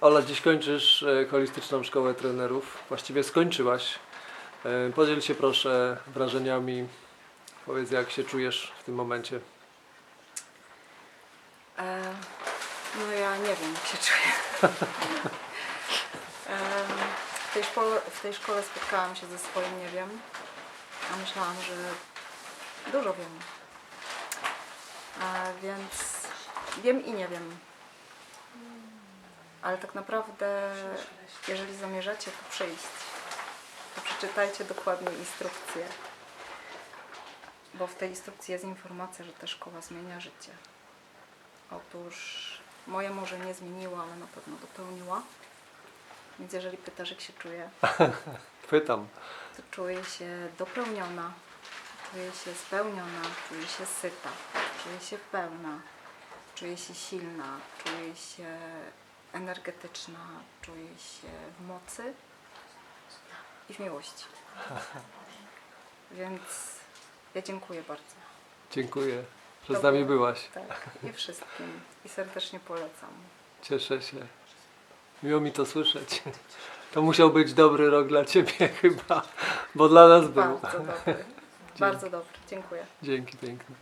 Ola, dziś kończysz e, holistyczną szkołę trenerów. Właściwie skończyłaś. E, Podziel się proszę wrażeniami. Powiedz, jak się czujesz w tym momencie. E, no ja nie wiem, jak się czuję. e, w, tej szkole, w tej szkole spotkałam się ze swoim nie wiem, a myślałam, że dużo wiem. E, więc wiem i nie wiem. Ale tak naprawdę, jeżeli zamierzacie tu przyjść, to przeczytajcie dokładnie instrukcję. Bo w tej instrukcji jest informacja, że ta szkoła zmienia życie. Otóż moje może nie zmieniła, ale na pewno dopełniła. Więc jeżeli pytasz, jak się czuję, Pytam. to czuję się dopełniona, czuję się spełniona, czuję się syta, czuję się pełna, czuję się silna, czuję się energetyczna, czuję się w mocy i w miłości. Więc ja dziękuję bardzo. Dziękuję, że z nami byłaś. Tak, i wszystkim. I serdecznie polecam. Cieszę się. Miło mi to słyszeć. To musiał być dobry rok dla Ciebie chyba, bo dla nas był. Bardzo dobry. Bardzo dobry. Dziękuję. Dzięki piękne.